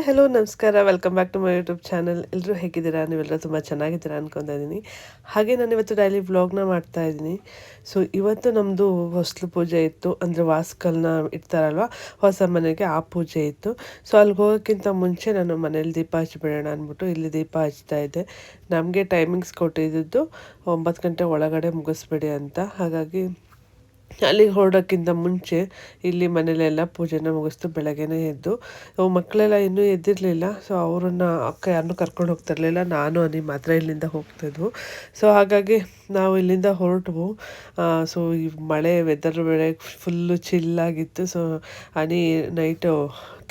Hi hello, ನಮಸ್ಕಾರ. Welcome back to my YouTube channel ಎಲ್ಲರೂ ಹೇಗಿದ್ದೀರಾ? ನೀವೆಲ್ಲರೂ ತುಂಬ ಚೆನ್ನಾಗಿದ್ದೀರಾ ಅನ್ಕೊತಾ ಇದ್ದೀನಿ. ಹಾಗೆ ನಾನು ಇವತ್ತು ಡೈಲಿ ವ್ಲಾಗ್ನ ಮಾಡ್ತಾ ಇದ್ದೀನಿ. ಸೊ ಇವತ್ತು ನಮ್ಮದು ಹೊಸಲು ಪೂಜೆ ಇತ್ತು. ಅಂದರೆ ವಾಸ್ಕಲ್ನ ಇಡ್ತಾರಲ್ವ? ಹೊಸ ಮನೆಗೆ ಆ ಪೂಜೆ ಇತ್ತು. ಸೊ ಅಲ್ಲಿ ಹೋಗೋಕ್ಕಿಂತ ಮುಂಚೆ ನಾನು ಮನೇಲಿ ದೀಪ ಹಚ್ಬಿಡೋಣ ಅಂದ್ಬಿಟ್ಟು ಇಲ್ಲಿ ದೀಪ ಹಚ್ತಾ ಇದ್ದೆ. ನಮಗೆ ಟೈಮಿಂಗ್ಸ್ ಕೊಟ್ಟಿದ್ದು ಒಂಬತ್ತು ಗಂಟೆ ಒಳಗಡೆ ಮುಗಿಸ್ಬಿಡಿ ಅಂತ. ಹಾಗಾಗಿ ಅಲ್ಲಿಗೆ ಹೊರಡೋಕ್ಕಿಂತ ಮುಂಚೆ ಇಲ್ಲಿ ಮನೇಲೆಲ್ಲ ಪೂಜೆನ ಮುಗಿಸ್ತು ಬೆಳಗ್ಗೆನೇ ಎದ್ದು. ಮಕ್ಕಳೆಲ್ಲ ಇನ್ನೂ ಎದ್ದಿರಲಿಲ್ಲ. ಸೊ ಅವರನ್ನು ಅಕ್ಕ ಯಾರನ್ನೂ ಕರ್ಕೊಂಡು ಹೋಗ್ತಿರ್ಲಿಲ್ಲ. ನಾನು, ಅನಿ ಮಾತ್ರ ಇಲ್ಲಿಂದ ಹೋಗ್ತಿದ್ವು. ಸೊ ಹಾಗಾಗಿ ನಾವು ಇಲ್ಲಿಂದ ಹೊರಟವು. ಸೊ ಈ ಮಳೆ ವೆದರ್ ಬೆಳೆ ಫುಲ್ಲು ಚಿಲ್ಲಾಗಿತ್ತು ಸೊ ಅನಿ ನೈಟು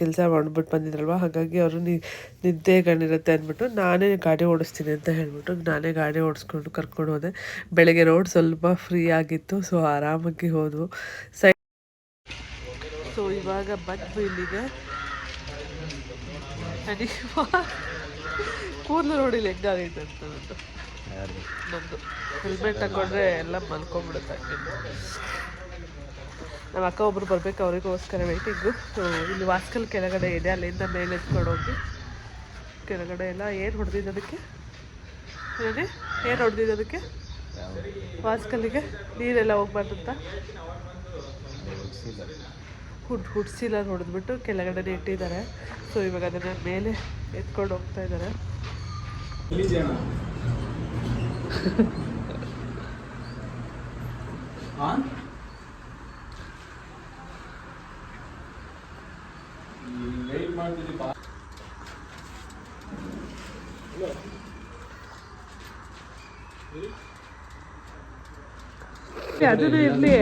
ಕೆಲಸ ಮಾಡ್ಬಿಟ್ಟು ಬಂದಿದ್ರಲ್ವ? ಹಾಗಾಗಿ ಅವರು ನಿದ್ದೆ ಕಣ್ಣಿರುತ್ತೆ ಅಂದ್ಬಿಟ್ಟು ನಾನೇ ಗಾಡಿ ಓಡಿಸ್ತೀನಿ ಅಂತ ಹೇಳಿಬಿಟ್ಟು ನಾನೇ ಗಾಡಿ ಓಡಿಸ್ಕೊಂಡು ಕರ್ಕೊಂಡು ಹೋದೆ. ಬೆಳಗ್ಗೆ ರೋಡ್ ಸ್ವಲ್ಪ ಫ್ರೀ ಆಗಿತ್ತು ಸೊ ಆರಾಮಾಗಿ ಹೋದವು. ಸೈ ಸೊ ಇವಾಗ ಬಂದು ಇಲ್ಲಿಗೆ. ಕೂದಲು ನೋಡಿಲ್ಲ ಹೆಂಗಾಗೈತೆ ಅಂತ ಹೆಲ್ಮೆಟ್ ಹಾಕೊಂಡ್ರೆ ಎಲ್ಲ ಮಲ್ಕೊಂಡ್ಬಿಡುತ್ತೆ. ನಮ್ಮ ಅಕ್ಕ ಒಬ್ರು ಬರ್ಬೇಕು ಅವರಿಗೋಸ್ಕರ ವೆಯ್ಟಿಂಗು ಸೊ ಇಲ್ಲಿ ವಾಸ್ಕಲ್ ಕೆಳಗಡೆ ಇದೆ ಅಲ್ಲಿಂದ ಮೇಲೆ ಎತ್ಕೊಂಡು ಹೋಗಿ. ಕೆಳಗಡೆ ಎಲ್ಲ ಏನು ಹೊಡೆದಿದ್ದಕ್ಕೆ ಏನೇ ಏನು ಹೊಡೆದಿದ್ದು ಅದಕ್ಕೆ ವಾಸ್ಕಲ್ಲಿಗೆ? ನೀರೆಲ್ಲ ಹೋಗ್ಬಾರ್ದಂತ? ಹುಡ್ ಹುಡ್ಸಿಲ್ಲ ಹೊಡೆದ್ಬಿಟ್ಟು ಕೆಳಗಡೆ ಇಟ್ಟಿದ್ದಾರೆ ಸೊ ಇವಾಗ ಅದನ್ನು ಮೇಲೆ ಎತ್ಕೊಂಡು ಹೋಗ್ತಾ ಇದ್ದಾರೆ. ಹಾಂ ಅದನ್ನು ಇರಲಿ.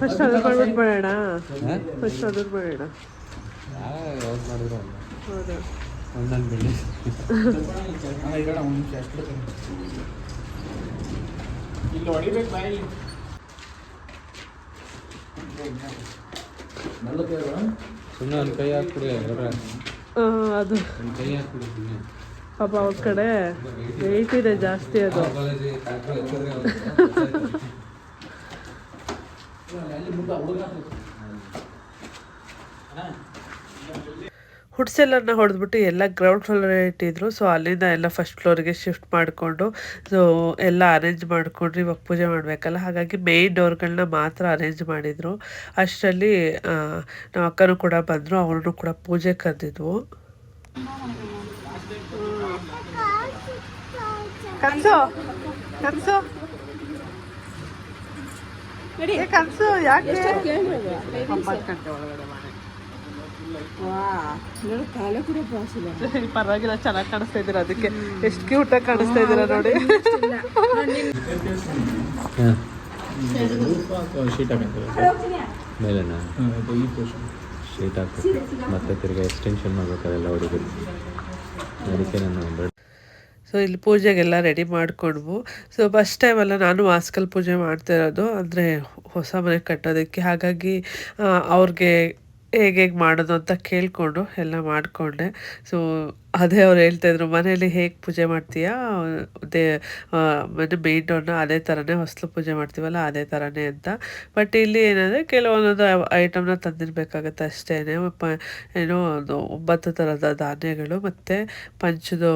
ಫಸ್ಟ್ ಅದ್ರ ಮಾಡ್ಬಿಟ್ಟು ಮಾಡೋಣ ಫಸ್ಟ್ ಅದ್ರ ಮಾಡೋಣ ಯಾವಾಗ ಮಾಡಿದ್ರು ಹೌದಾ. ಒಂದೊಂದು ಬೆಳ್ಳಿ ಈಗ ಒಂದು ನಿಮಿಷ ಅಷ್ಟು ಇಲ್ಲಿ ಹೊಡಿಬೇಕು ಬಾಯಿ ಸುಮ್ಮನೆ ಒಂದು ಕೈ ಹಾಕ್ಬಿಡಿ ಹೊರ ಆ, ಅದು. ಒಂದು ಕೈ ಹಾಕ್ಬಿಡಿ ಸುಮ್ಮನೆ ಪಾಪ ಅವ್ರ ಕಡೆ ವೆಯ್ಟ್ ಇದೆ ಜಾಸ್ತಿ ಅದು. ಹುಡ್ಸೆಲ್ಲನ್ನ ಹೊಡೆದ್ಬಿಟ್ಟು ಎಲ್ಲ ಗ್ರೌಂಡ್ ಫ್ಲೋರ್ ಇಟ್ಟಿದ್ರು. ಸೊ ಅಲ್ಲಿಂದ ಎಲ್ಲ ಫಸ್ಟ್ ಫ್ಲೋರಿಗೆ ಶಿಫ್ಟ್ ಮಾಡಿಕೊಂಡು ಸೊ ಎಲ್ಲ ಅರೇಂಜ್ ಮಾಡಿಕೊಂಡ್ರು. ಇವಾಗ ಪೂಜೆ ಮಾಡಬೇಕಲ್ಲ. ಹಾಗಾಗಿ ಮೇಯ್ನ್ ಡೋರ್ಗಳನ್ನ ಮಾತ್ರ ಅರೇಂಜ್ ಮಾಡಿದರು. ಅಷ್ಟರಲ್ಲಿ ನಮ್ಮ ಅಕ್ಕನೂ ಕೂಡ ಬಂದರು. ಅವ್ರನ್ನೂ ಕೂಡ ಪೂಜೆ ಕರೆದಿದ್ವು. ಕನ್ಸು? ಕನ್ಸು? ಕನ್ಸು ಯಾಕೆ? ಪರವಾಗಿಲ್ಲ ಚೆನ್ನಾಗಿ ಕಾಣಿಸ್ತಾ ಇದೀರ ಅದಕ್ಕೆ? ಎಷ್ಟು ಕ್ಯೂಟ್ ಆಗಿ ಕಾಣಿಸ್ತಾ ಇದೀರ ನೋಡಿ. ಶೀಟ್ ಮೇಲೆನಾ? ಹಾಕ್ಬೇಕು. ಮತ್ತೆ ತಿರ್ಗಿ ಎಕ್ಸ್ಟೆನ್ಷನ್ ಮಾಡ್ಬೇಕಾದ್ರೆ ಅವರಿಗೆ ಹೊಡಿಬೇಕು ಅದಕ್ಕೆ ನಾನು ಸೊ ಇಲ್ಲಿ ಪೂಜೆಗೆಲ್ಲ ರೆಡಿ ಮಾಡಿಕೊಂಡ್ವು. ಸೊ ಫಸ್ಟ್ ಟೈಮಲ್ಲ ನಾನು ವಾಸ್ಕಲ್ ಪೂಜೆ ಮಾಡ್ತಾ ಇರೋದು. ಅಂದರೆ ಹೊಸ ಮನೆ ಕಟ್ಟೋದಕ್ಕೆ. ಹಾಗಾಗಿ ಅವ್ರಿಗೆ ಹೇಗೆ ಹೇಗೆ ಮಾಡೋದು ಅಂತ ಕೇಳಿಕೊಂಡು ಎಲ್ಲ ಮಾಡಿಕೊಂಡೆ. ಸೊ ಅದೇ ಅವ್ರು ಹೇಳ್ತಾಯಿದ್ರು ಮನೇಲಿ ಹೇಗೆ ಪೂಜೆ ಮಾಡ್ತೀಯಾ? ದೇ ಆ, ಮನೆ ಮೇನ್ ಡೋರ್ನ ಅದೇ ಥರನೇ ಹೊಸಲು ಪೂಜೆ ಮಾಡ್ತೀವಲ್ಲ ಅದೇ ಥರನೇ ಅಂತ. ಬಟ್ ಇಲ್ಲಿ ಏನಂದರೆ ಕೆಲವೊಂದೊಂದು ಐಟಮ್ನ ತಂದಿರಬೇಕಾಗತ್ತೆ ಅಷ್ಟೇ ಏನೋ ಒಂದು ಒಂಬತ್ತು ಥರದ ಧಾನ್ಯಗಳು ಮತ್ತು ಪಂಚದು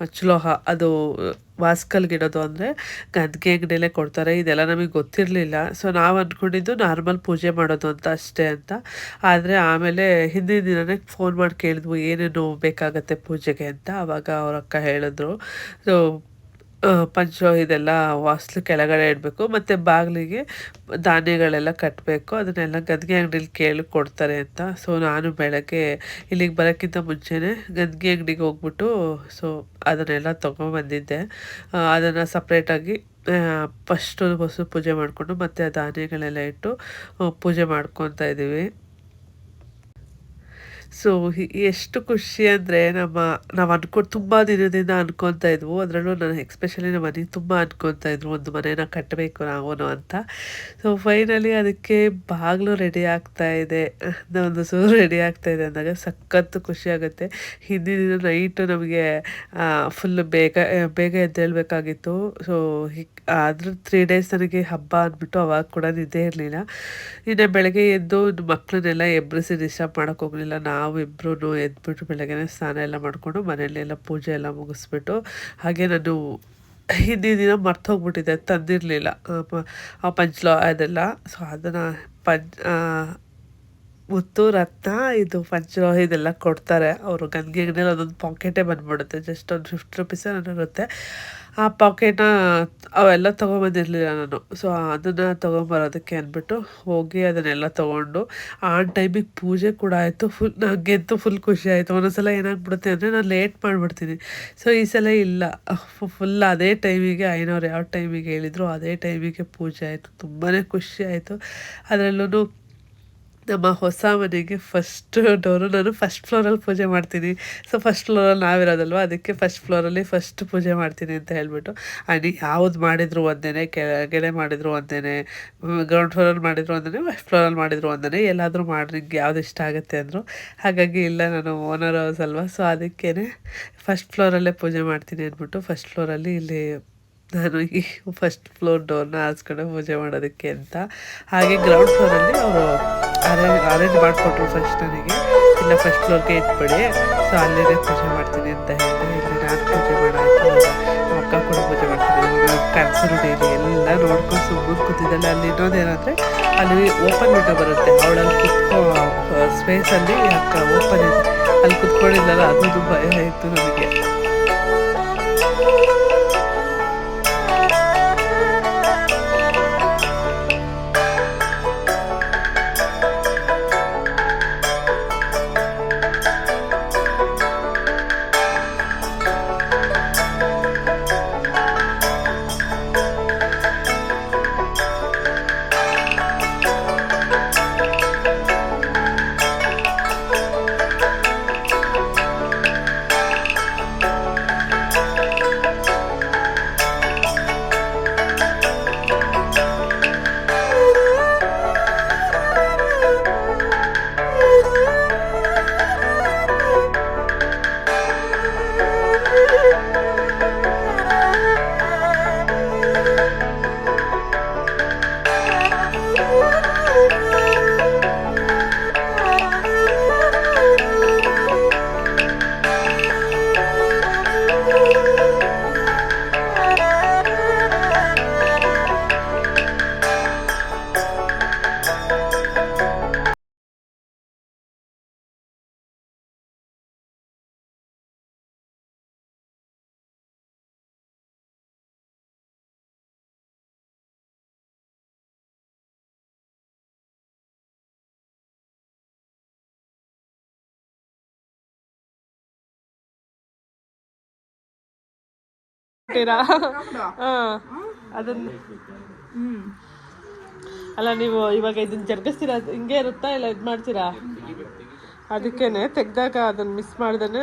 ಮಚ್ಚಲೋಹ ಅದು, ವಾಸ್ಕಲ್ಗಿಡೋದು ಅಂದರೆ ಗದ್ಗೆ ಅಂಗಡಿಯಲ್ಲೇ ಕೊಡ್ತಾರೆ. ಇದೆಲ್ಲ ನಮಗೆ ಗೊತ್ತಿರಲಿಲ್ಲ. ಸೊ ನಾವು ಅಂದ್ಕೊಂಡಿದ್ದು ನಾರ್ಮಲ್ ಪೂಜೆ ಮಾಡೋದು ಅಂತ ಅಷ್ಟೇ ಅಂತ. ಆದರೆ ಆಮೇಲೆ ಹಿಂದಿನ ದಿನನೇ ಫೋನ್ ಮಾಡಿ ಕೇಳಿದ್ವು, ಏನೇನು ಬೇಕಾಗತ್ತೆ ಪೂಜೆಗೆ ಅಂತ. ಆವಾಗ ಅವ್ರ ಅಕ್ಕ ಹೇಳಿದ್ರು. ಸೊ ಪಂಚ ಇದೆಲ್ಲ ವಾಸ್ಲು ಕೆಳಗಡೆ ಇಡಬೇಕು, ಮತ್ತು ಬಾಗಿಲಿಗೆ ಧಾನ್ಯಗಳೆಲ್ಲ ಕಟ್ಟಬೇಕು ಅದನ್ನೆಲ್ಲ ಗದ್ಗೆ ಅಂಗಡಿಲಿ ಕೇಳಿ ಕೊಡ್ತಾರೆ ಅಂತ. ಸೊ ನಾನು ಬೆಳಗ್ಗೆ ಇಲ್ಲಿಗೆ ಬರೋಕ್ಕಿಂತ ಮುಂಚೆನೇ ಗದ್ಗೆ ಅಂಗಡಿಗೆ ಹೋಗ್ಬಿಟ್ಟು ಸೊ ಅದನ್ನೆಲ್ಲ ತೊಗೊಂಬಂದಿದ್ದೆ ಅದನ್ನು ಸಪ್ರೇಟಾಗಿ ಫಸ್ಟು ಹೊಸ ಪೂಜೆ ಮಾಡಿಕೊಂಡು ಮತ್ತು ಆ ಧಾನ್ಯಗಳೆಲ್ಲ ಇಟ್ಟು ಪೂಜೆ ಮಾಡ್ಕೊತಾ ಇದ್ದೀವಿ. ಸೊ ಎಷ್ಟು ಖುಷಿ ಅಂದರೆ ನಮ್ಮ, ನಾವು ಅನ್ಕೊಂಡು ತುಂಬ ದಿನದಿಂದ ಅನ್ಕೊತಾ ಇದ್ವು. ಅದರಲ್ಲೂ ನಾನು ಎಕ್ಸ್ಪೆಷಲಿ ನಮ್ಮ ಮನೆ ತುಂಬ ಅನ್ಕೊತಾ ಇದ್ರು. ಒಂದು ಮನೇನ ಕಟ್ಟಬೇಕು ನಾವು ಅಂತ. ಸೊ ಫೈನಲಿ ಅದಕ್ಕೆ ಬಾಗಿಲು ರೆಡಿ ಆಗ್ತಾ ಇದೆ. ಒಂದು ಸೂರು ರೆಡಿ ಆಗ್ತಾ ಇದೆ ಅಂದಾಗ ಸಖತ್ತು ಖುಷಿ ಆಗುತ್ತೆ. ಹಿಂದಿನ ದಿನ ನೈಟು ನಮಗೆ ಫುಲ್ ಬೇಗ ಬೇಗ ಎದ್ದೇಳಬೇಕಾಗಿತ್ತು. ಸೊ ಆದರೂ ತ್ರೀ ಡೇಸ್ ನನಗೆ ಹಬ್ಬ ಅಂದ್ಬಿಟ್ಟು ಅವಾಗ ಕೂಡ ನಿದ್ದೆ ಇರಲಿಲ್ಲ. ಇನ್ನು ಬೆಳಗ್ಗೆ ಎದ್ದು ಮಕ್ಕಳನ್ನೆಲ್ಲ ಎಬ್ಬರಿಸಿ ಡಿಸ್ಟರ್ಬ್ ಮಾಡೋಕೆ ಹೋಗಲಿಲ್ಲ. ನಾವು ಇಬ್ಬರೂ ಎದ್ಬಿಟ್ಟು ಬೆಳಗ್ಗೆನೆ ಸ್ನಾನ ಎಲ್ಲ ಮಾಡಿಕೊಂಡು ಮನೆಯಲ್ಲೆಲ್ಲ ಪೂಜೆ ಎಲ್ಲ ಮುಗಿಸ್ಬಿಟ್ಟು ಹಾಗೆ ನಾನು ಹಿಂದಿನ ದಿನ ಮರ್ತೋಗ್ಬಿಟ್ಟಿದ್ದೆ ತಂದಿರಲಿಲ್ಲ. ಆ ಪಂಚಲೋ ಅದೆಲ್ಲ. ಸೊ ಅದನ್ನು ಪಂಚ್ ಮುತ್ತು, ರತ್ನ, ಇದು ಪಂಚಲೋಹ ಇದೆಲ್ಲ ಕೊಡ್ತಾರೆ. ಅವರು ಗಂಗೆ ಅದೊಂದು ಪಾಕೆಟೇ ಬಂದ್ಬಿಡುತ್ತೆ. ಜಸ್ಟ್ ಒಂದು ಫಿಫ್ಟಿ ರುಪೀಸ್ ಇರುತ್ತೆ. ಆ ಪಾಕೆಟ್ನ ಅವೆಲ್ಲ ತೊಗೊಂಬಂದಿರಲಿಲ್ಲ ನಾನು. ಸೊ ಅದನ್ನು ತೊಗೊಂಬರೋದಕ್ಕೆ ಅಂದ್ಬಿಟ್ಟು ಹೋಗಿ ಅದನ್ನೆಲ್ಲ ತೊಗೊಂಡು, ಆ ಟೈಮಿಗೆ ಪೂಜೆ ಕೂಡ ಆಯಿತು. ಫುಲ್ ನನಗೆಂತೂ ಫುಲ್ ಖುಷಿ ಆಯಿತು. ಒಂದೊಂದ್ಸಲ ಏನಾಗ್ಬಿಡುತ್ತೆ ಅಂದರೆ ನಾನು ಲೇಟ್ ಮಾಡಿಬಿಡ್ತೀನಿ. ಸೊ ಈ ಸಲ ಇಲ್ಲ. ಫುಲ್ ಅದೇ ಟೈಮಿಗೆ ಐನವ್ರು ಯಾವ ಟೈಮಿಗೆ ಹೇಳಿದ್ರು, ಅದೇ ಟೈಮಿಗೆ ಪೂಜೆ ಆಯಿತು. ತುಂಬಾ ಖುಷಿ ಆಯಿತು. ಅದರಲ್ಲೂ ನಮ್ಮ ಹೊಸ ಮನೆಗೆ ಫಸ್ಟ್ ಡೋರು ನಾನು ಫಸ್ಟ್ ಫ್ಲೋರಲ್ಲಿ ಪೂಜೆ ಮಾಡ್ತೀನಿ. ಸೊ ಫಸ್ಟ್ ಫ್ಲೋರಲ್ಲಿ ನಾವಿರೋದಲ್ವ? ಅದಕ್ಕೆ ಫಸ್ಟ್ ಫ್ಲೋರಲ್ಲಿ ಫಸ್ಟ್ ಪೂಜೆ ಮಾಡ್ತೀನಿ ಅಂತ ಹೇಳ್ಬಿಟ್ಟು. ಅಲ್ಲಿ ಯಾವ್ದು ಮಾಡಿದ್ರು ಒಂದೇ ಕೆಳಗಡೆ ಮಾಡಿದ್ರು ಒಂದೇ ಗ್ರೌಂಡ್ ಫ್ಲೋರಲ್ಲಿ ಮಾಡಿದ್ರು ಒಂದೇ ಫಸ್ಟ್ ಫ್ಲೋರಲ್ಲಿ ಮಾಡಿದ್ರು ಒಂದೇ ಎಲ್ಲಾದರೂ ಮಾಡಿ, ನಿಂಗೆ ಯಾವ್ದು ಇಷ್ಟ ಆಗುತ್ತೆ ಅಂದರು. ಹಾಗಾಗಿ ಇಲ್ಲ, ನಾನು ಓನರ್ ಹೌಸ್ ಅಲ್ವಾ? ಸೊ ಅದಕ್ಕೇ ಫಸ್ಟ್ ಫ್ಲೋರಲ್ಲೇ ಪೂಜೆ ಮಾಡ್ತೀನಿ ಅಂದ್ಬಿಟ್ಟು ಫಸ್ಟ್ ಫ್ಲೋರಲ್ಲಿ ಇಲ್ಲಿ ನಾನು ಈ ಫಸ್ಟ್ ಫ್ಲೋರ್ ಡೋರ್ನ ಹಾಸ್ಕೊಂಡು ಪೂಜೆ ಮಾಡೋದಕ್ಕೆ ಅಂತ. ಹಾಗೆ ಗ್ರೌಂಡ್ ಫ್ಲೋರಲ್ಲಿ ಅವರು ಅರೇಂಜ್ ಅರೇಂಜ್ ಮಾಡಿಕೊಟ್ರು ಫಸ್ಟ್ ನನಗೆ. ಇಲ್ಲ ಫಸ್ಟ್ ಫ್ಲೋರ್ಗೆ ಇಟ್ಬಿಡಿ. ಸೊ ಅಲ್ಲೇ ಪೂಜೆ ಮಾಡ್ತೀನಿ ಅಂತ ಹೇಳಿ ಇಲ್ಲಿ ನಾನು ಪೂಜೆ ಮಾಡಾಯ್ತು. ಅಕ್ಕ ಕೂಡ ಪೂಜೆ ಮಾಡ್ತೀನಿ ಕನ್ಸರು ಡೈಲಿ ಎಲ್ಲ ನೋಡ್ಕೊಂಡು ಸುಮ್ಮನೆ ಕೂತಿದ್ದಲ್ಲ ಅಲ್ಲಿ ಇನ್ನೊಂದೇನಂದರೆ ಅಲ್ಲಿ ಓಪನ್ ವಿಂಡೋ ಬರುತ್ತೆ. ಅವಳಲ್ಲಿ ಕುತ್ಕೋ ಸ್ಪೇಸಲ್ಲಿ ಅಕ್ಕ ಓಪನ್ ಇದೆ. ಅಲ್ಲಿ ಕುತ್ಕೊಂಡಿದ್ದಲ್ಲ ಅದು ಭಯ ಇತ್ತು ನನಗೆ. ಅದನ್ನ ಅಲ್ಲ ನೀವು ಇವಾಗ ಇದನ್ನ ಜರ್ಗಿಸ್ತೀರಾ? ಹಿಂಗೆ ಇರುತ್ತಾ ಇಲ್ಲ ಇದು ಮಾಡ್ತೀರಾ? ಅದಕ್ಕೇನೆ ತೆಗ್ದಾಗ ಅದನ್ನ ಮಿಸ್ ಮಾಡ್ದೇನೆ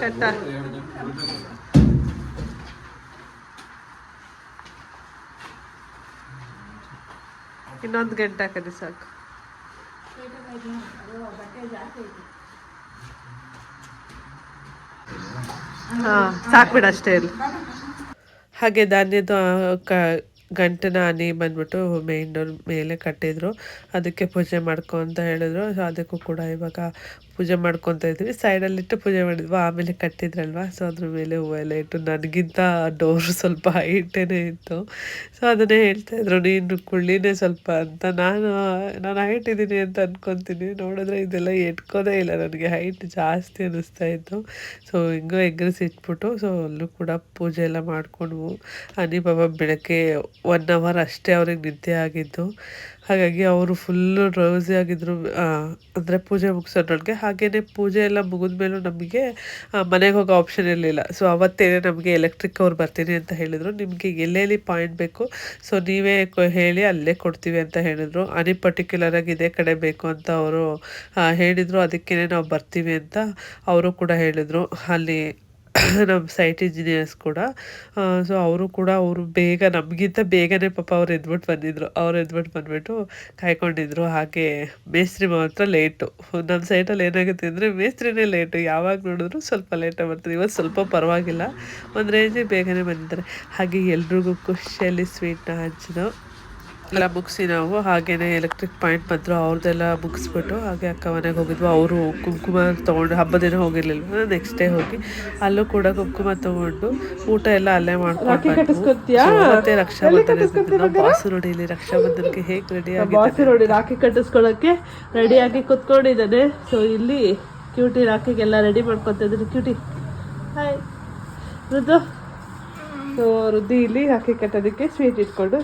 ಕಟ್ಟ. ಇನ್ನೊಂದು ಗಂಟೆ ಹಾಕದೆ ಸಾಕು. ಹಾಂ ಸಾಕ್ಬಿಡ ಬಿಡು ಅಷ್ಟೇ ಇಲ್ಲಿ. ಹಾಗೆ ಧಾನ್ಯದ ಕ ಗಂಟನ ಹನಿ ಬಂದ್ಬಿಟ್ಟು ಮೇನ್ ಡೋರ್ ಮೇಲೆ ಕಟ್ಟಿದ್ರು. ಅದಕ್ಕೆ ಪೂಜೆ ಮಾಡ್ಕೊ ಅಂತ ಹೇಳಿದ್ರು. ಸೊ ಅದಕ್ಕೂ ಕೂಡ ಇವಾಗ ಪೂಜೆ ಮಾಡ್ಕೊತಾ ಇದ್ವಿ. ಸೈಡಲ್ಲಿಟ್ಟು ಪೂಜೆ ಮಾಡಿದ್ವಿ. ಆಮೇಲೆ ಕಟ್ಟಿದ್ರಲ್ವ? ಸೊ ಅದ್ರ ಮೇಲೆ ಹೂವೆಲ್ಲ ಇಟ್ಟು ನನಗಿಂತ ಡೋರ್ ಸ್ವಲ್ಪ ಹೈಟೇನೇ ಇತ್ತು. ಸೊ ಅದನ್ನೇ ಹೇಳ್ತಾ ಇದ್ರು. ನೀನು ಕುಳ್ಳಿನೇ ಸ್ವಲ್ಪ ಅಂತ. ನಾನು ನಾನು ಹೈಟ್ ಇದ್ದೀನಿ ಅಂತ ಅನ್ಕೊತೀನಿ. ನೋಡಿದ್ರೆ ಇದೆಲ್ಲ ಎಟ್ಕೋದೇ ಇಲ್ಲ. ನನಗೆ ಹೈಟ್ ಜಾಸ್ತಿ ಅನ್ನಿಸ್ತಾ ಇತ್ತು. ಸೊ ಹಿಂಗೋ ಎಗ್ರೆಸ್ ಇಟ್ಬಿಟ್ಟು ಸೊ ಅಲ್ಲೂ ಕೂಡ ಪೂಜೆ ಎಲ್ಲ ಮಾಡಿಕೊಂಡ್ವು. ಹನಿ ಬಾಬಾ ಬೆಳಗ್ಗೆ ಒನ್ ಅವರ್ ಅಷ್ಟೇ ಅವ್ರಿಗೆ ನಿದ್ದೆ ಆಗಿದ್ದು. ಹಾಗಾಗಿ ಅವರು ಫುಲ್ಲು ರೋಸಿ ಆಗಿದ್ದರು ಅಂದರೆ ಪೂಜೆ ಮುಗಿಸೋದ್ರೊಳಗೆ ಹಾಗೆಯೇ ಪೂಜೆ ಎಲ್ಲ ಮುಗಿದ್ಮೇಲೂ ನಮಗೆ ಮನೆಗೆ ಹೋಗೋ ಆಪ್ಷನ್ ಇರಲಿಲ್ಲ. ಸೊ ಅವತ್ತೇನೆ ನಮಗೆ ಎಲೆಕ್ಟ್ರಿಕ್ ಅವ್ರು ಬರ್ತೀನಿ ಅಂತ ಹೇಳಿದರು. ನಿಮಗೆ ಎಲ್ಲೆಲ್ಲಿ ಪಾಯಿಂಟ್ ಬೇಕು ಸೊ ನೀವೇ ಹೇಳಿ ಅಲ್ಲೇ ಕೊಡ್ತೀವಿ ಅಂತ ಹೇಳಿದರು. ಅನಿ ಪರ್ಟಿಕ್ಯುಲರಾಗಿ ಇದೇ ಕಡೆ ಬೇಕು ಅಂತ ಅವರು ಹೇಳಿದರು. ಅದಕ್ಕೇ ನಾವು ಬರ್ತೀವಿ ಅಂತ ಅವರು ಕೂಡ ಹೇಳಿದರು. ಅಲ್ಲಿ ನಮ್ಮ ಸೈಟ್ ಇಂಜಿನಿಯರ್ಸ್ ಕೂಡ. ಸೊ ಅವರು ಕೂಡ ಅವರು ಬೇಗ ನಮಗಿಂತ ಬೇಗನೆ ಪಾಪ ಅವ್ರು ಎದ್ಬಿಟ್ಟು ಬಂದಿದ್ರು. ಅವ್ರು ಎದ್ಬಿಟ್ಟು ಬಂದ್ಬಿಟ್ಟು ಕಾಯ್ಕೊಂಡಿದ್ರು. ಹಾಗೆ ಮೇಸ್ತ್ರಿ ಮಾತ್ರ ಲೇಟು ನಮ್ಮ ಸೈಟಲ್ಲಿ ಏನಾಗುತ್ತೆ ಅಂದರೆ ಮೇಸ್ತ್ರಿನೇ ಲೇಟು ಯಾವಾಗ ನೋಡಿದ್ರು ಸ್ವಲ್ಪ ಲೇಟಾಗಿ ಬರ್ತಾರೆ. ಇವತ್ತು ಸ್ವಲ್ಪ ಪರವಾಗಿಲ್ಲ. ಒಂದು ರೇಂಜಿಗೆ ಬೇಗನೆ ಬಂದಿದ್ದಾರೆ. ಹಾಗೆ ಎಲ್ರಿಗೂ ಖುಷಿಯಲ್ಲಿ ಸ್ವೀಟ್ನ ಹಂಚಿದೋ. ಎಲ್ಲ ಮುಗಿಸಿ ನಾವು ಹಾಗೇನೆ ಎಲೆಕ್ಟ್ರಿಕ್ ಪಾಯಿಂಟ್ ಬಂದರು ಅವ್ರದ್ದೆಲ್ಲ ಮುಗಿಸ್ಬಿಟ್ಟು ಹಾಗೆ ಅಕ್ಕ ಮನೆಗೆ ಹೋಗಿದ್ವು. ಅವರು ಕುಂಕುಮ ತೊಗೊಂಡು ಹಬ್ಬದ ದಿನ ಹೋಗಿರ್ಲಿಲ್ಲ ನೆಕ್ಸ್ಟ್ ಡೇ ಹೋಗಿ ಅಲ್ಲೂ ಕೂಡ ಕುಂಕುಮ ತೊಗೊಂಡು ಊಟ ಎಲ್ಲ ಅಲ್ಲೇ ಮಾಡ್ಕೊಂಡು. ರಕ್ಷಾ ಮತ್ತೆ ರಕ್ಷಾಬಂಧನ ಬಾಸು ನೋಡಿ ಇಲ್ಲಿ ರಕ್ಷಾಬಂಧನಕ್ಕೆ ಹೇಗೆ ರೆಡಿ ಬಾಸು ನೋಡಿ ರಾಖಿ ಕಟ್ಟಿಸ್ಕೊಳ್ಳೋಕೆ ರೆಡಿಯಾಗಿ ಕುತ್ಕೊಂಡಿದ್ದಾನೆ. ಸೊ ಇಲ್ಲಿ ಕ್ಯೂಟಿ ರಾಖಿಗೆಲ್ಲ ready ಮಾಡ್ಕೊತಿದ್ರು cutie hi Ruddu so Ruddi ಇಲ್ಲಿ ರಾಖಿ ಕಟ್ಟೋದಕ್ಕೆ ಸ್ವೀಟ್ ಇಟ್ಕೊಂಡು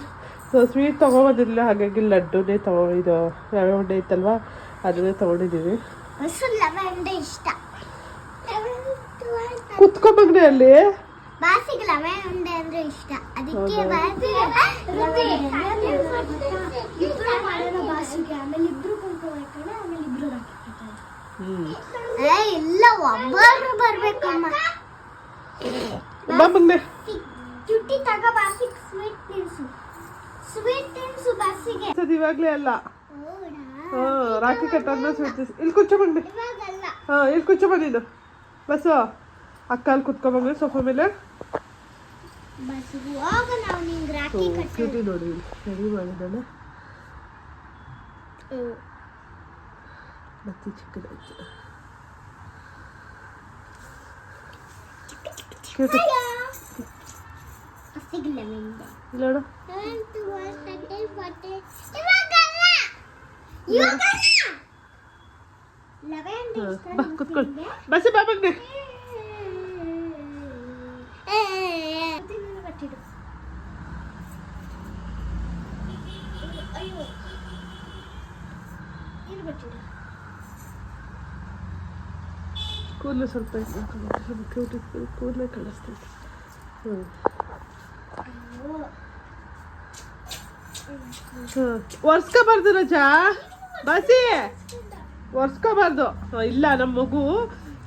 ಸೊ ಸ್ವೀಟ್ ತೊಗೊಬೋದಿಲ್ಲ ಹಾಗಾಗಿ ಲಡ್ಡುನೇ ತಗೋ ಇದು ರವೆ ಉಂಡೆ ಇತ್ತಲ್ವಾ ಅದನ್ನೇ ತೊಗೊಂಡಿದ್ದೀವಿ ಕುತ್ಕೊಂಬಗ್ನೆ ಅಲ್ಲಿ? ಬಾಸಿಗೆ ಲವೆಂಡೆ ಅಂದ್ರೆ ಇಷ್ಟ. ಅದಕ್ಕೆ ಬಾಸಿಗೆ ಆಮೇಲೆ ಇಬ್ರು ಕುಂತ್ಕೋಬೇಕಣ್ಣ ಆಮೇಲೆ ಇಬ್ರು ಏ ಇಲ್ಲ ಒಬ್ಬರು ಬರ್ಬೇಕಮ್ಮ. ಬಾ ಚುಟ್ಟಿ ತಗ ಬಾಸಿಗೆ ಸ್ವೀಟ್ ತಿನ್ಸು. ಸ್ವೀಟ್ ತಿನ್ಸು ಬಾಸಿಗೆ ಅದು ಇವಾಗಲೇ ಅಲ್ಲ. ಹೌದಾ ಹಾ ರಾಖಿ ಕಟ್ಟೋದನ್ನ ಸ್ವೀಟ್ ಇಲ್ಲಿ ಕುಚ್ಚು ಮಗ್ನೆ ಇವಾಗಲ್ಲ. ಹಾ ಇಲ್ಲಿ ಕುಚ್ಚು ನೀನು. ಬಸ್ಸು ಅಕ್ಕ ಅಲ್ಲಿ ಕುತ್ಕೊಂಬಂದ್ರೆ ಸೋಫಾ ಮೇಲೆ. ಬಾಸಿಗೆ ಹೋಗ ನಾವು ನಿಂಗೆ ರಾಖಿ ಕಟ್ಟಿ ಕ್ಯೂಟಿ ನೋಡಿ ರೆಡಿ ಮಾಡಿದ್ದಾನೆ. ಮತ್ತೆ ಚಿಕ್ಕದಾಯ್ತು. ಕ್ಯೂಟಿ ಇಲ್ಲ ನೋಡು ಬಾ ಕುತ್ಕೊಳ್ಳಿ ಬಸ್ಸು ಬಾ ಮಗ್ನೆ ಕೂದಲು ಸ್ವಲ್ಪ ಕೂದಲೇ ಕಳಿಸ್ತೈತೆ ಹ್ಞೂ ಒರ್ಸ್ಕೋಬಾರ್ದು ರಜಾ. ಬಸಿ. ಒರ್ಸ್ಕೋಬಾರ್ದು. ಇಲ್ಲ ನಮ್ಮ ಮಗು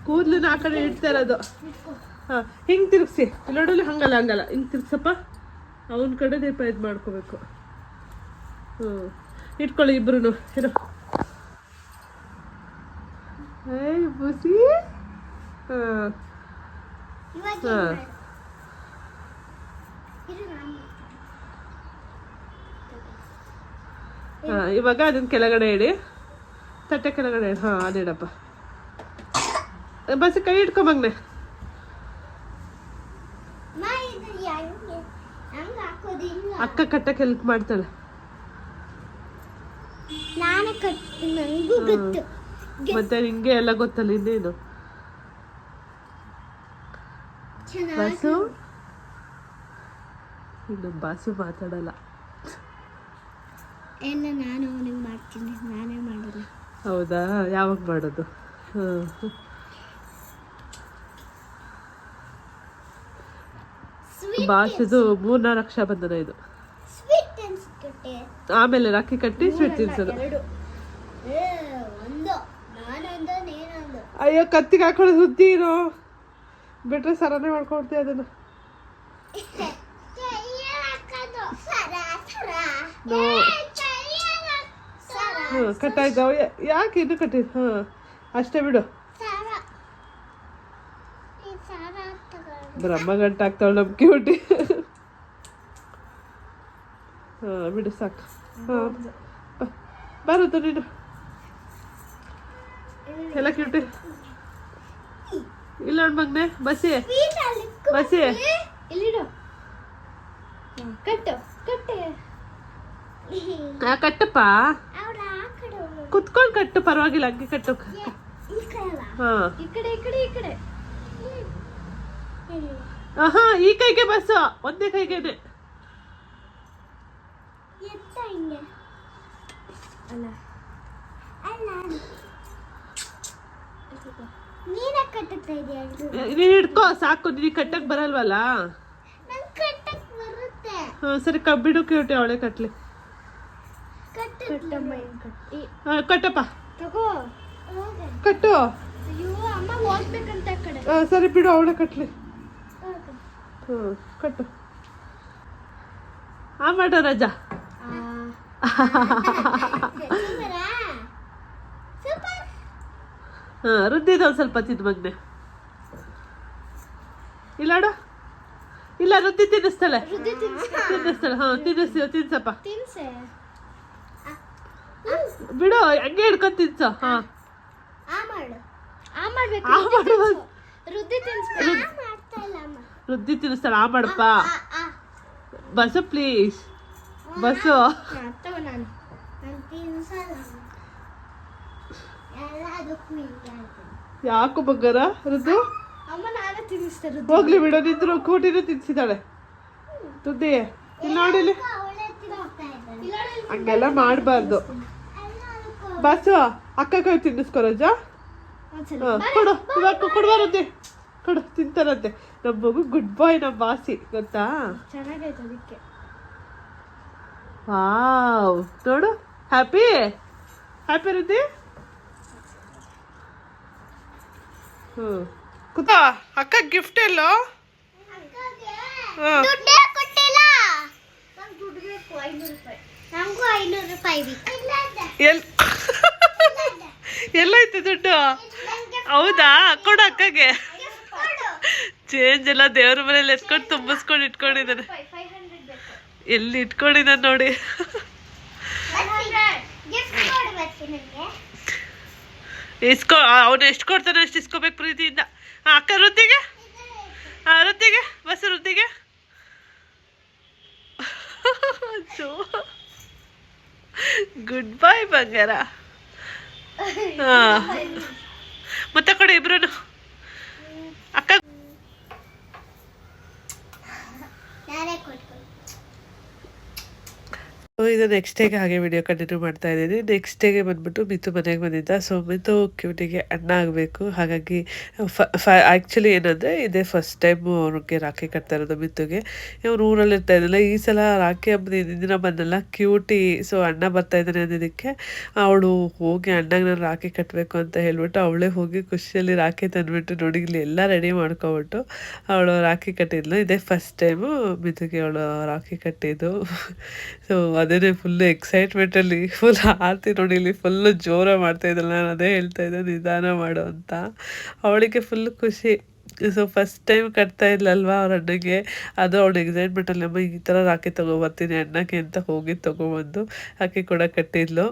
ಕೂದಲು ಆ ಕಡೆ ಇಡ್ತಾ ಇರೋದು. ಹಾಂ ಹಿಂಗೆ ತಿರುಗಿಸಿ. ನೋಡಲು ಹಂಗಲ್ಲ ಹಂಗಲ್ಲ. ಹಿಂಗೆ ತಿರ್ಗ್ಸಪ್ಪ. ಅವನ ಕಡೆ ದೀಪ ಇದು ಮಾಡ್ಕೋಬೇಕು. ಹ್ಞೂ ಇಟ್ಕೊಳ್ಳಿ ಇಬ್ರು ಇರು. ಏಯ್ ಬಸಿ. ಹಾಂ ಹಾಂ ಹಾಂ ಇವಾಗ ಅದನ್ನ ಕೆಳಗಡೆ ಇಡಿ ತಟ್ಟೆ ಕೆಳಗಡೆ ಇಡಿ ಹಾ ಅದಿಡಪ್ಪ ಬಸ್ ಕೈ ಇಟ್ಕೊಂಬಂಗ್ನೆ ಹಾಕೋದಿಲ್ಲ. ಅಕ್ಕ ಕಟ್ಟಕ್ಕೆ ಹೆಲ್ಪ್ ಮಾಡ್ತಾಳೆ. ಮತ್ತೆ ನಿಂಗೆ ಎಲ್ಲ ಗೊತ್ತಲ್ಲ ಇನ್ನೇನು ಬಾಸು. ಇನ್ನು ಬಾಸು ಮಾತಾಡಲ್ಲ. ಎಲ್ಲ ನಾನು ಅವನಿಗೆ ಮಾಡ್ತೀನಿ ನಾನೇ ಮಾಡಿಲ್ಲ. ಹೌದಾ? ಯಾವಾಗ ಮಾಡೋದು? ಹಾಂ ಮೂರ್ನ ರಕ್ಷಾ ಬಂಧನ ರಕ್ಷಾಬಂಧನ ಇದು. ಸ್ವೀಟ್ ಅನ್ಸ್ಕೊಟ್ಟೆ ಆಮೇಲೆ ರಾಖಿ ಕಟ್ಟಿ ಸ್ವೀಟ್ ತಿನ್ಸೋದು. ಅಯ್ಯೋ ಕತ್ತಿಗೆ ಹಾಕೊಳ್ಳೋದು ಸುದ್ದಿ ಇರೋ ಬಿಟ್ರೆ ಸರನೇ ಮಾಡ್ಕೊಡ್ತೀಯ ಅದನ್ನು. ನೋ. ಸರ, ಹಾಂ ಕಟ್ಟಾಯ್ತು? ಯಾಕೆ ಇದು ಕಟ್ಟಿ? ಹಾಂ ಅಷ್ಟೇ ಬಿಡು. ಬ್ರಹ್ಮ ಗಂಟೆ ಆಗ್ತಾವಳು ನಮ್ಮ ಕ್ಯೂಟಿ ಹಾಂ ಬಿಡು ಸಾಕು. ಹಾಂ ಬರುತ್ತ ನೀನು. ಎಲ್ಲ ಕ್ಯೂಟಿ ಇಲ್ಲ ನೋಡ್ ಮಗ್ನೆ ಬಸಿ. ಬಸಿ. ಕಟ್ಟಪ್ಪ. ಕುತ್ಕೊಂಡು ಕಟ್ಟು ಪರವಾಗಿಲ್ಲ ಹಂಗೆ ಕಟ್ಟು. ಹಾಂ. ಈ ಕೈಗೆ ಬಸ್ ಒಂದೇ ಕೈಗೆ ನೀನೇ ಹಿಡ್ಕೋ ಸಾಕು ನೀನ್ ಕಟ್ಟಕ್ ಬರಲ್ವಲ್ಲ? ಹ ಸರಿ ಕಬ್ಬಿಡು ಕ್ಯೂಟಿ ಅವಳೆ ಕಟ್ಲಿ. ಕಟ್ಟಪ್ಪ. ಕಟ್ಟು. ಸರಿ ಬಿಡು ಅವಳೆ ಕಟ್ಲಿ. ಹ್ಞೂ ಕಟ್ಟು. ಆ ಮಾಡೋ ರಜಾ. ಹಾಂ ರುದ್ದಿದ ಒಂದು ಸ್ವಲ್ಪ ತಿದ್ದು ಮಗ್ನೆ. ಇಲ್ಲ ನೋಡು. ಇಲ್ಲ ರುದ್ದಿ ತಿನ್ನಿಸ್ತಾಳೆ ತಿನ್ನಿಸ್ತಾಳೆ ಹಾಂ ತಿನ್ನಿಸ್ತೀವ ತಿನ್ಸಪ್ಪ. ತಿನ್ಸೆ. ಬಿಡು ಹಂಗೆ ಹಿಡ್ಕೊತಿದ್ಸ ಹಾ. ಹಾಂ. ಆ ಮಾಡು. ಆ ಮಾಡ್ಬೇಕು ಆ ಮಾಡು. ರುದ್ದಿ ತಿನ್ಸ್ತಾ ಆ ಮಾಡ್ತಾ ಇಲ್ಲ ಅಮ್ಮ. ರುದ್ದಿ ತಿನ್ನಿಸ್ತಾಳೆ ಆ ಮಾಡಪ್ಪ ಬಸ್ಸು ಪ್ಲೀಸ್ ಬಸ್ಸು. ಯಾಕೋ ಬಂಗಾರ ರುದ್ದು? ಅಮ್ಮ ನಾನೇ ತಿನ್ನಿಸ್ತೆ ರುದ್ದಿ. ಹೋಗ್ಲಿ ಬಿಡು ನಿಂದ್ರು ಕೂಟಿನೂ ತಿನ್ಸಿದಾಳೆ ತುದ್ದಿ ಇಲ್ಲಿ ನೋಡಿಲಿ ಹಂಗೆಲ್ಲ ಮಾಡಬಾರ್ದು. ಎಲ್ಲದಕ್ಕೂ ಬಸ್ಸು ಅಕ್ಕ ಕೈ ತಿನ್ನಿಸ್ಕೊ ರಜಾ ಒಂದ್ಸಲ ಹಾ, ಕೊಡು ಇವಾಗ ಕೊಡುವ ರುದ್ದಿ ಕೊಡು ತಿಂತಾರಂತೆ ನಮ್ಮ ಮಗು ಗುಡ್ ಬಾಯ್ ನಮ್ಮ ಬಾಸಿ ಗೊತ್ತಾ ಚೆನ್ನಾಗೈತೆ ಅದಕ್ಕೆ ವಾವ್ ನೋಡು ಹ್ಯಾಪಿ ಹ್ಯಾಪಿ ರುದ್ದಿ ಹ್ಞೂ ಕೂತ ಅಕ್ಕ ಗಿಫ್ಟ್ ಎಲ್ಲೋ ಹಾಂ ನಮಗೂ ಎಲ್ಲೈತೆ ದುಡ್ಡು? ಹೌದಾ? ಕೊಡು ಅಕ್ಕಗೆ. ಚೇಂಜ್ ಎಲ್ಲ ದೇವ್ರ ಮನೇಲಿ ಎತ್ಕೊಂಡು ತುಂಬಿಸ್ಕೊಂಡು ಇಟ್ಕೊಂಡಿದ್ದಾನೆ. ಎಲ್ಲಿ ಇಟ್ಕೊಂಡಿದ್ದಾನೆ ನೋಡಿ. ಇಸ್ಕೊ ಅವನು ಎಷ್ಟು ಕೊಡ್ತಾನೆ ಅಷ್ಟು ಇಸ್ಕೋಬೇಕು ಪ್ರೀತಿಯಿಂದ. ಅಕ್ಕ ವೃತ್ತಿಗೆ? ಹಾಂ ವೃತ್ತಿಗೆ? ಬಸ್ ವೃತ್ತಿಗೆ? ಗುಡ್ ಬೈ ಬಂಗಾರ. ಹಾಂ. ಮತ್ತೆ ಕೊಡು ಇಬ್ರು ಅಕ್ಕ ಸೊ ಇದು ನೆಕ್ಸ್ಟ್ ಡೇಗೆ ಹಾಗೆ ವಿಡಿಯೋ ಕಂಟಿನ್ಯೂ ಮಾಡ್ತಾ ಇದ್ದೀನಿ. ನೆಕ್ಸ್ಟ್ ಡೇಗೆ ಬಂದ್ಬಿಟ್ಟು ಮಿತು ಮನೆಗೆ ಬಂದಿದ್ದ. ಸೊ ಮಿತು ಕ್ಯೂಟಿಗೆ ಅಣ್ಣ ಆಗಬೇಕು. ಹಾಗಾಗಿ, ಫ ಆ್ಯಕ್ಚುಲಿ ಏನಂದರೆ, ಇದೇ ಫಸ್ಟ್ ಟೈಮು ಅವ್ರಿಗೆ ರಾಖಿ ಕಟ್ತಾ ಇರೋದು ಮಿತುಗೆ ಇವ್ರು ಊರಲ್ಲಿ ಇರ್ತಾ ಇದ್ದಿಲ್ಲ, ಈ ಸಲ ರಾಖಿ ಹಬ್ಬದ ದಿನ ಬಂದಲ್ಲ ಕ್ಯೂಟಿ ಸೊ ಅಣ್ಣ ಬರ್ತಾ ಇದ್ದಾನೆ ಅನ್ನೋದಕ್ಕೆ ಅವಳು ಹೋಗಿ ಅಣ್ಣಗೆ ನಾನು ರಾಖಿ ಕಟ್ಟಬೇಕು ಅಂತ ಹೇಳ್ಬಿಟ್ಟು ಅವಳೇ ಹೋಗಿ ಖುಷಿಯಲ್ಲಿ ರಾಖಿ ತಂದುಬಿಟ್ಟು ನೋಡಿ, ಇಲ್ಲಿ ಎಲ್ಲ ರೆಡಿ ಮಾಡ್ಕೊಬಿಟ್ಟು ಅವಳು ರಾಖಿ ಕಟ್ಟಿದ್ಲು. ಇದೇ ಫಸ್ಟ್ ಟೈಮು ಮಿತುಗೆ ಅವಳು ರಾಖಿ ಕಟ್ಟಿದ್ದು. ಸೊ ಅದೇ ಫುಲ್ಲು ಎಕ್ಸೈಟ್ಮೆಂಟಲ್ಲಿ ಫುಲ್ ಆರ್ತಿ ನೋಡಿ ಇಲ್ಲಿ ಫುಲ್ಲು ಜೋರ ಮಾಡ್ತಾ ಇದ್ದಲ್ಲ ನಾನು ಅದೇ ಹೇಳ್ತಾ ಇದ್ದೆ, ನಿಧಾನ ಮಾಡು ಅಂತ. ಅವಳಿಗೆ ಫುಲ್ ಖುಷಿ. ಸೊ ಫಸ್ಟ್ ಟೈಮ್ ಕಟ್ತಾ ಇದ್ಲಲ್ವಾ ಅವ್ರ ಅಣ್ಣಗೆ? ಅದು ಅವಳು ಎಕ್ಸೈಟ್ಮೆಂಟಲ್ಲಿ ಅಮ್ಮ, ಈ ಥರ ರಾಖಿ ತೊಗೊಬರ್ತೀನಿ ಅಣ್ಣಕ್ಕೆ ಅಂತ ಹೋಗಿ ತೊಗೊಬಂದು ರಾಖಿ ಕೂಡ ಕಟ್ಟಿದ್ಲು.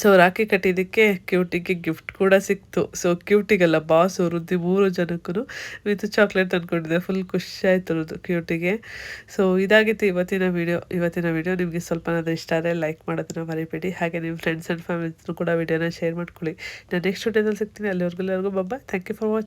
ಸೊ ರಾಖಿ ಕಟ್ಟಿದ್ದಕ್ಕೆ ಕ್ಯೂಟಿಗೆ ಗಿಫ್ಟ್ ಕೂಡ ಸಿಕ್ತು. ಸೊ ಕ್ಯೂಟಿಗೆಲ್ಲ ಬಾಸು ವೃದ್ಧಿ ಮೂರು ಜನಕ್ಕೂ ವಿತ್ ಚಾಕ್ಲೇಟ್ ತಂದ್ಕೊಂಡಿದ್ದೆ ಫುಲ್ ಖುಷಿ ಆಯಿತು ಕ್ಯೂಟಿಗೆ. ಸೊ ಇದಾಗಿತ್ತು ಇವತ್ತಿನ ವಿಡಿಯೋ ಇವತ್ತಿನ ವಿಡಿಯೋ ನಿಮಗೆ ಸ್ವಲ್ಪ ನಾನು ಇಷ್ಟ ಆದರೆ ಲೈಕ್ ಮಾಡೋದನ್ನ ಮರಿಬೇಡಿ. ಹಾಗೆ ನಿಮ್ಮ ಫ್ರೆಂಡ್ಸ್ ಆ್ಯಂಡ್ ಫ್ಯಾಮಿಲಿಸ್ನು ಕೂಡ ವಿಡಿಯೋನ ಶೇರ್ ಮಾಡ್ಕೊಳ್ಳಿ. ನಾನು ನೆಕ್ಸ್ಟ್ ವಿಡಿಯೋದಲ್ಲಿ ಸಿಗ್ತೀನಿ. ಅಲ್ಲಿವರೆಗೂ ಎಲ್ಲರಿಗೂ ಬಬ್ಬ ಥ್ಯಾಂಕ್ ಯು ಫಾರ್ ವಾಚ್